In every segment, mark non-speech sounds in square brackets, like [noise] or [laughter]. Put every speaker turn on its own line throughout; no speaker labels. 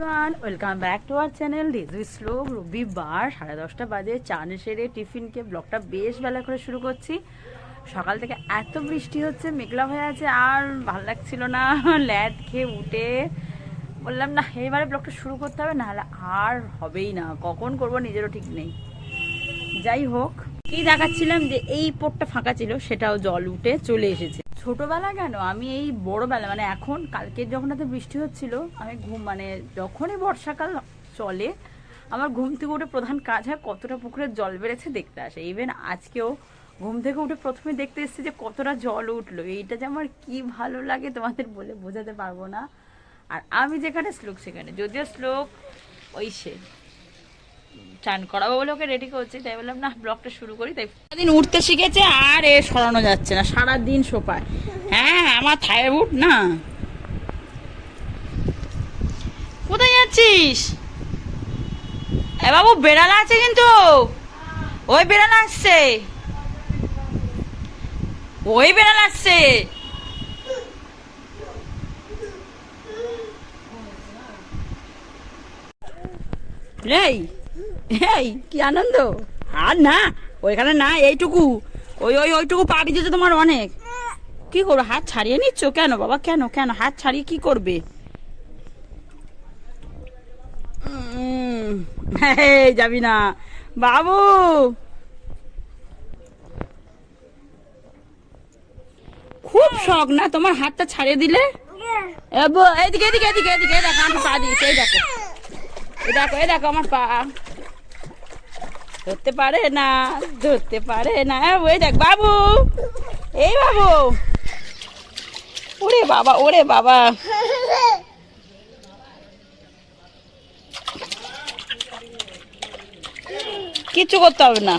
Everyone welcome back to our channel Riju Shlok রবিবার সাড়ে দশটা বাজে চান সেরে টিফিনকে ব্লগটা বেশ বেলা করে শুরু করছি। সকাল থেকে এত বৃষ্টি হচ্ছে, মেঘলা হয়ে আছে, আর ভালো লাগছিল না। [laughs] ল্যাদ খেয়ে উঠে বললাম, না, এবারে ব্লগটা শুরু করতে হবে, নাহলে আর হবেই না। কখন করব নিজেরও ঠিক নেই। যাই হোক, কি দেখাচ্ছিলাম যে এই পোটটা ফাঁকা ছিল, সেটাও জল উঠে চলে এসেছে। ছোটবেলা কেন? আমি এই বড়বেলা মানে এখন কালকে যখন এত বৃষ্টি হচ্ছিল, আমি ঘুম মানে যখনই বর্ষাকাল চলে, আমার ঘুম থেকে উঠে প্রধান কাজ হয় কতটা পুকুরের জল বেড়েছে দেখতে আসে। ইভেন আজকেও ঘুম থেকে উঠে প্রথমে দেখতে এসেছি যে কতটা জল উঠল। এইটা যে আমার কি ভালো লাগে তোমাদের বলে বোঝাতে পারব না। আর আমি যেখানে শ্লোক, সেখানে। যদিও শ্লোক, ওই সে। চান করাবো বলে ওকে রেডি করছি। তাই বললাম, না ব্লগটা শুরু করি। তাই দিন উঠতে শিখেছে আর এ সরানো যাচ্ছে না সারা দিন সোপায়। হ্যাঁ আমার থাইরয়েড না। কোথায় যাচ্ছিস? এ বাবু, বেড়াল আছে কিন্তু। ওই বেড়াল আসছে। ওই বেড়াল আসছে। এই এই, কি আনন্দ? আর না, ওইখানে না, এইটুকু। ওই ওই, ওইটুকু যেতে তোমার অনেক। কি হাত ছাড়িয়ে নিচ্ছ কেন? বাবা, কেন কেন? হাত ছাড়িয়ে কি করবে? যাবি না। বাবু! খুব শখ না তোমার হাতটা ছাড়িয়ে দিলে? এদিকে এদিকে এদিকে এদিকে দেখো আমি পা দিয়েছি, এই দেখো। এই দেখো এই দেখো, আমার পা। ধরতে পারে না ধরতে পারে না। এ, ওই দেখ বাবু এই বাবু। ওরে বাবা ওরে বাবা। কিচ্ছু করতে হবে না।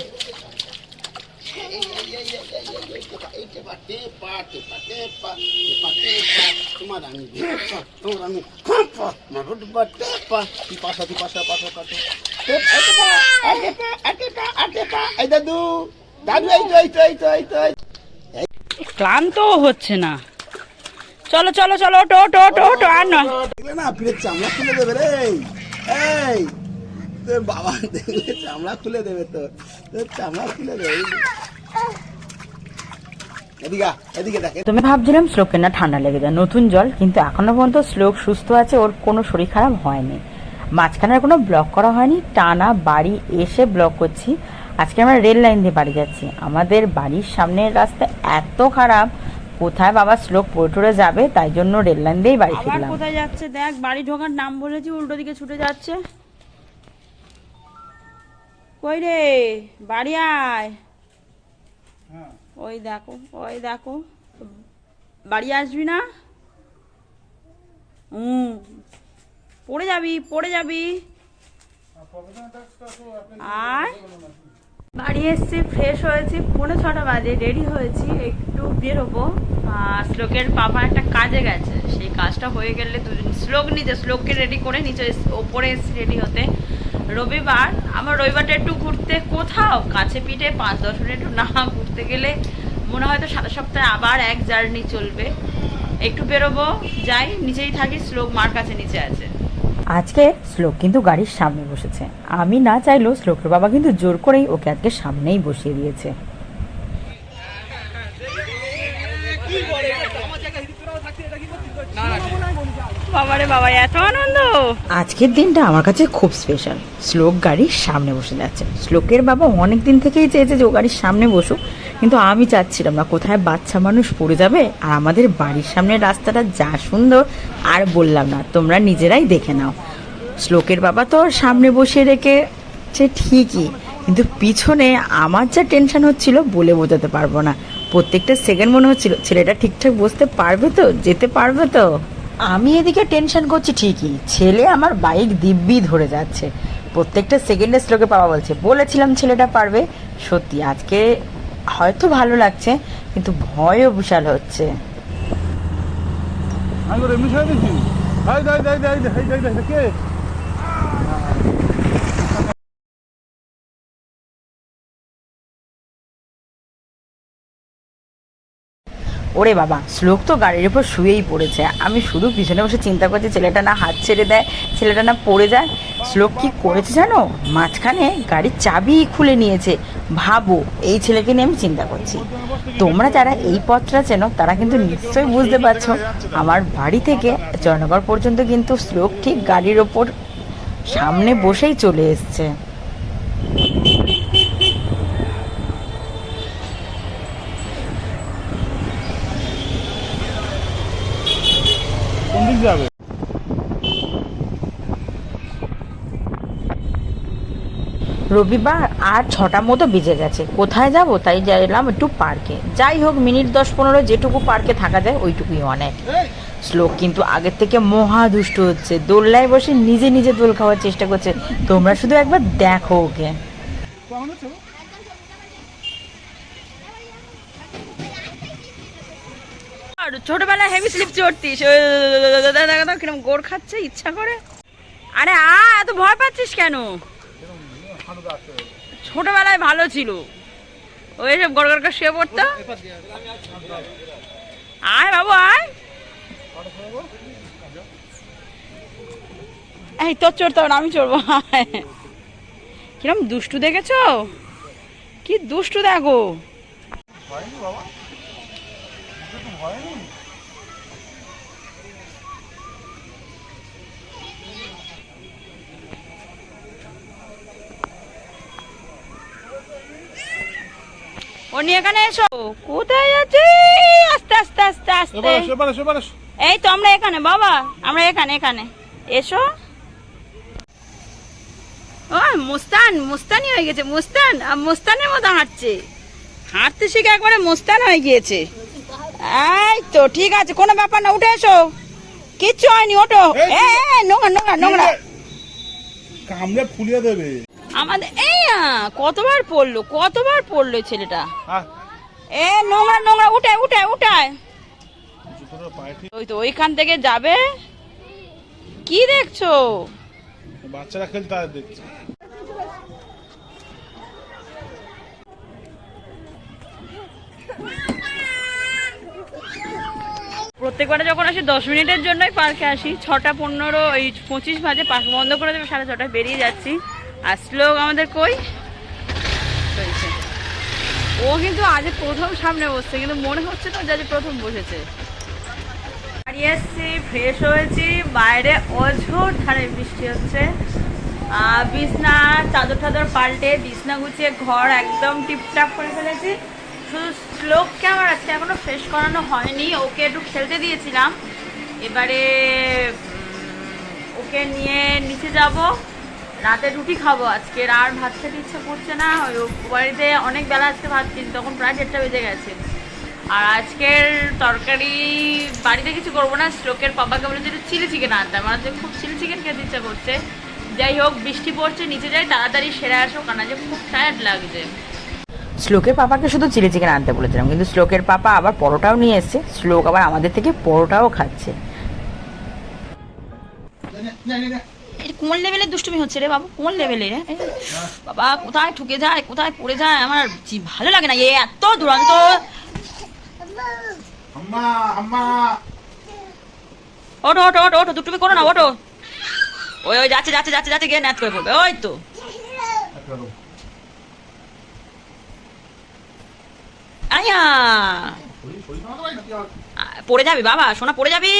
দাদু দাদু এই তো এই তো এই তো এই তো এই
ক্লান্ত হচ্ছে না। চলো চলো চলো ওটো ওটো ওটো ওটো আর নয়।
না ফিরে চামড়া খুলে দেবে রে। এই বাবা দেখলে চামড়া খুলে দেবে তো তোর চামড়া খুলে দেবে। এই এদিকে আ, এদিকে দেখ।
তুমি ভাবছিলাম শ্লোকের না ঠান্ডা লেগে যায়। নতুন জল কিন্তু এখনও পর্যন্ত শ্লোক সুস্থ আছে ওর কোনো শরীর খারাপ হয়নি। মাঝখানে কোনো ব্লক করা হয়নি। টানা বাড়ি এসে ব্লক করছি। আজকে আমরা রেল লাইন দিয়ে বাড়ি যাচ্ছি। আমাদের বাড়ির সামনের রাস্তা এত খারাপ কোথায় বাবা শ্লোক পড়ে যাবে তাই জন্য রেল লাইন দিয়েই বাড়ি ফিরলাম। কোথায় যাচ্ছে? দেখ বাড়ি ঢোকার নাম বলেছি উল্টো দিকে ছুটে যাচ্ছে। কই রে? বাড়ি আয়। ওই দেখো ওই দেখো। বাড়ি আসবি না? হুম পড়ে যাবি পড়ে যাবি। আর বাড়ি এসছি ফ্রেশ হয়েছি, পৌনে ছটা বাজে রেডি হয়েছি, একটু বেরোবো। আর শ্লোকের বাবা একটা কাজে গেছে, সেই কাজটা হয়ে গেলে দুজন শ্লোক নিচে, শ্লোককে রেডি করে নিচে ওপরে এসে রেডি হতে। রবিবার, আমার রবিবারটা একটু ঘুরতে কোথাও, কাছে পিঠে পাঁচ দশ মিনিট একটু না ঘুরতে গেলে মনে হয় তো সারা সপ্তাহে আবার এক জার্নি চলবে। একটু বেরোবো, যাই, নিচেই থাকি, শ্লোক মার কাছে নিচে আছে। আজকে শ্লোক কিন্তু গাড়ির সামনে বসেছে। আমি না চাইলেও শ্লোকের বাবা কিন্তু জোর করেই ওকে আজকে সামনেই বসিয়ে দিয়েছে। বাবারে বাবা এত আনন্দ! আজকের দিনটা আমার কাছে খুব স্পেশাল শ্লোক গাড়ির সামনে বসে যাচ্ছে। শ্লোকের বাবা অনেক দিন থেকেই চেয়েছে যে ও গাড়ির সামনে বসুক। কিন্তু আমি চাচ্ছিলাম না কোথায় বাচ্চা মানুষ পড়ে যাবে আর আমাদের বাড়ির সামনের রাস্তাটা যা সুন্দর, আর বললাম না, তোমরা নিজেরাই দেখে নাও। শ্লোকের বাবা তো সামনে বসিয়ে রেখেছে ঠিকই, কিন্তু পিছনে আমার যা টেনশন হচ্ছিল বলে বোঝাতে পারব না। প্রত্যেকটা সেকেন্ড মনে হচ্ছিল, ছেলেটা ঠিকঠাক বসতে পারবে তো, যেতে পারবে তো? আমি এদিকে টেনশন করছি ঠিকই, ছেলে আমার বাইক দিব্যি ধরে যাচ্ছে। প্রত্যেকটা সেকেন্ডে শ্লোকে পাওয়া বলছে, বলেছিলাম ছেলেটা পারবে। সত্যি, আজকে হয়তো ভালো লাগছে কিন্তু ভয়ও বিশাল হচ্ছে।
আমি এমনি ছেড়ে দিচ্ছি
ওরে বাবা, শ্লোক তো গাড়ির উপর শুয়েই পড়েছে। আমি শুধু পিছনে বসে চিন্তা করছি, ছেলেটা না হাত ছেড়ে দেয়, ছেলেটা না পড়ে যায়। শ্লোক কি করেছে জানো? মাঝখানে গাড়ির চাবি খুলে নিয়েছে। ভাবো, এই ছেলেকে নিয়ে আমি চিন্তা করছি। তোমরা যারা এই পথটা চেনো, তারা কিন্তু নিশ্চয়ই বুঝতে পারছ। আমার বাড়ি থেকে জয়নগর পর্যন্ত কিন্তু শ্লোক ঠিক গাড়ির ওপর সামনে বসেই চলে এসছে
কোন দিক যাবে
রবিবার আর ছটা মতো বেজে গেছে। কোথায় যাব? তাই এলাম একটু পার্কে। যাই হোক, মিনিট দশ পনেরো যেটুকু পার্কে থাকা যায়, ওইটুকুই অনেক। শ্লোক কিন্তু আগের থেকে মহা দুষ্ট হচ্ছে। দোল্লায় বসে নিজে নিজে দোল খাওয়ার চেষ্টা করছে। তোমরা শুধু একবার দেখো ওকে। ছোটবেলায় হেভি স্লিপ চড়তিস। কিরম গোড় খাচ্ছে, ইচ্ছা করে? আরে আ, এত ভয় পাচ্ছিস কেন? ছোটবেলায় ভালো ছিল। ওই সব গড় গড় শুয়ে পড়তো? আয় বাবু আয়। এই তোর চড়তে হবে আমি চড়বো। কিরম দুষ্টু দেখেছ? কি দুষ্টু দেখো। অনি এখানে এসো। কোথায় যাচ্ছি আস্তে আস্তে আস্তে আস্তে। এই তো আমরা এখানে বাবা। আমরা এখানে এখানে। এসো। ও মুস্তান মুস্তানি হয়ে গেছে। মুস্তান আর মুস্তানের মতো হাঁটছে। হাঁটতে শিখে একবারে মুস্তান হয়ে গিয়েছে। এই তো ঠিক আছে কোনো ব্যাপার না উঠে এসো। কিচ্ছু হয়নি এ এ, নোংরা নোংরা নোংরা।
কামড়ে ফুলিয়ে দেবে।
আমাদের এই কতবার পড়ল কতবার পড়ল ছেলেটা? এ নোংরা নোংরা উঠে উঠে উঠায়।
পায়ে ঠিক
ওই তো ওইখান থেকে যাবে। কি দেখছ?
বাচ্চারা খেলতে দেখছে
প্রত্যেকবারে যখন আসি দশ মিনিটের জন্যই পার্কে আসি। ছটা পনেরো এই পঁচিশ বাজে পার্ক বন্ধ করে দেবে সাড়ে ছটায় বেরিয়ে যাচ্ছি। আর শ্লোক আমাদের কই। ও কিন্তু আজ প্রথম সামনে বসছে, কিন্তু মনে হচ্ছে তো যে প্রথম বসেছে। বাড়ি এসছি ফ্রেশ হয়েছি, বাইরে অঝোর ধারে বৃষ্টি হচ্ছে। বিছনা, চাদর টাদর পাল্টে, বিছনা গুছিয়ে ঘর একদম টিপটাপ করে ফেলেছি। শুধু শ্লোককে আমার আজকে এখনও ফ্রেশ করানো হয়নি, ওকে একটু খেলতে দিয়েছিলাম। এবারে ওকে নিয়ে নিচে যাব। রাতে রুটি খাব আজকে। আর ভাত খেতে ইচ্ছা করছে না। ওই বাড়িতে অনেক বেলা আজকে ভাত খেয়েছি তখন প্রায় দেড়টা বেজে গেছে। আর আজকের তরকারি বাড়িতে কিছু করব না শ্লোকের পাপাকে বলেছে একটু চিলি চিকেন আনতে। আমার খুব চিলি চিকেন খেতে ইচ্ছা করছে। যাই হোক বৃষ্টি পড়ছে নিচে যাই তাড়াতাড়ি সেরে আসো কারণ যে খুব টায়ার্ড লাগছে। শ্লোকের পাপাকে শুধু চিলি চিকেন আনতে বলেছিলাম কিন্তু শ্লোকের পাপা আবার পরোটাও নিয়ে এসছে। শ্লোক আবার আমাদের থেকে পরোটাও খাচ্ছে। কোন লেভেলের দুষ্টুমি হচ্ছে রে বাবু? কোন লেভেলে রে বাবা কোথায় ঠুকে যায় কোথায় পড়ে যায়? আমার ভালো লাগে না এ এত দুরন্ত।
আম্মা
ওঠো ওঠো ওঠো ওঠো দুষ্টুমি করো না ওঠো। ওই ওই যাচ্ছে যাচ্ছে যাচ্ছে যাচ্ছে গিয়ে ন্যাচ করে পড়বে ওই তো। আয়া। পড়ে যাবি বাবা সোনা পড়ে যাবি।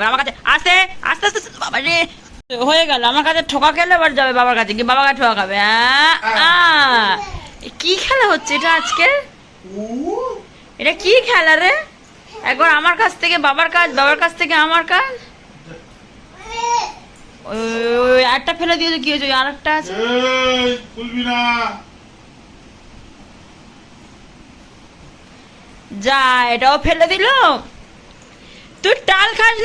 আমার কাছে আস্তে আস্তে বাবা রে হয়ে গেল আমার কাছে ঠোকা খেলে যাবে বাবার কাছে কি বাবার কাছে ঠোকা খাবে আহ। এ কি খেলা হচ্ছে এটা আজকে? এটা কি খেলা রে? একবার আমার কাছ থেকে বাবার কাজ বাবার কাছ থেকে আমার কাজ? ওই একটা ফেলে দিয়েছে কি হয়েছে? আর একটা আছে? যা এটাও ফেলে দিল। তুই টাল খাস